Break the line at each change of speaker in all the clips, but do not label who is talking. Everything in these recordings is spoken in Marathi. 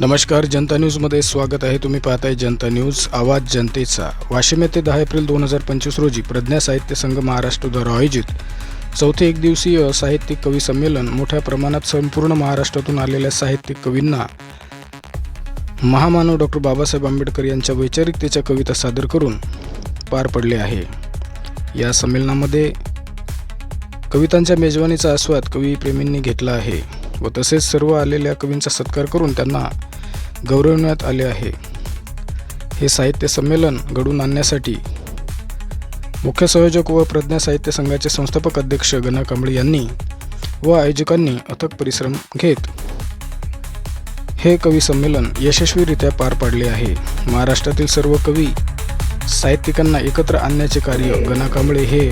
नमस्कार जनता न्यूजमध्ये स्वागत आहे. तुम्ही पाहताय जनता न्यूज आवाज जनतेचा. वाशिम येथे दहा एप्रिल दोन हजार पंचवीस रोजी प्रज्ञा साहित्य संघ महाराष्ट्रद्वारा आयोजित चौथे एकदिवसीय साहित्यिक कवी संमेलन मोठ्या प्रमाणात संपूर्ण महाराष्ट्रातून आलेल्या साहित्यिक कवींना महामानव डॉक्टर बाबासाहेब आंबेडकर यांच्या वैचारिकतेच्या कविता सादर करून पार पडले आहे. या संमेलनामध्ये कवितांच्या मेजवानीचा आस्वाद कवी प्रेमींनी घेतला आहे व तसेच सर्व आलेल्या कवींचा सत्कार करून त्यांना गौरवण्यात आले आहे. हे साहित्य संमेलन घडून आणण्यासाठी मुख्य संयोजक व प्रज्ञा साहित्य संघाचे संस्थापक अध्यक्ष गणा कांबळे यांनी व आयोजकांनी अथक परिश्रम घेत हे कवी संमेलन यशस्वीरित्या पार पाडले आहे. महाराष्ट्रातील सर्व कवी साहित्यिकांना एकत्र आणण्याचे कार्य गणा कांबळे हे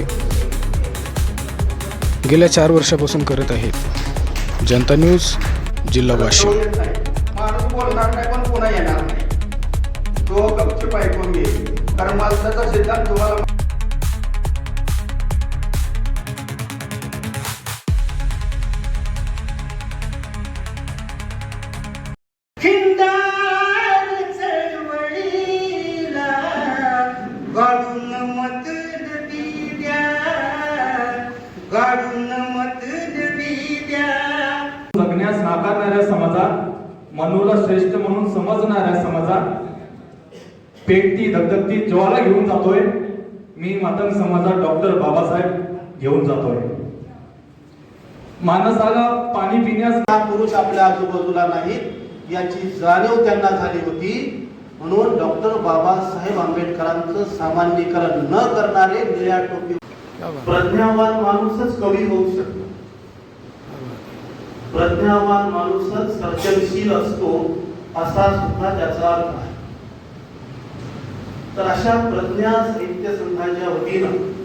गेल्या चार वर्षापासून करत आहेत. जनता न्यूज जिल्हा वाशिम.
माणूस बोलणार नाही पण पुन्हा येणार नाही. तो गपचूप ऐकून घेईल कारण माणसाचा सिद्धांत तुम्हाला खिंडार
मनूला श्रेष्ठ म्हणून समजणाऱ्या समाजात पेटती धगधगती ज्वाला घेऊन जातोय. मी मातंग समाजात डॉक्टर बाबासाहेब घेऊन जातोय. माणसाला पाणी पिण्यास
हा पुरुष आपल्या आजूबाजूला नाहीत याची जाणीव त्यांना झाली होती. म्हणून डॉक्टर बाबासाहेब आंबेडकरांचं सामान्यीकरण न करणारे निळ्या टोपी प्रज्ञावान माणूसच कवी होऊ शकतो. प्रज्ञावान माणूसच सर्जनशील असतो असा सुद्धा त्याचा अर्थ आहे. तर अशा प्रज्ञा साहित्य संघाच्या वतीनं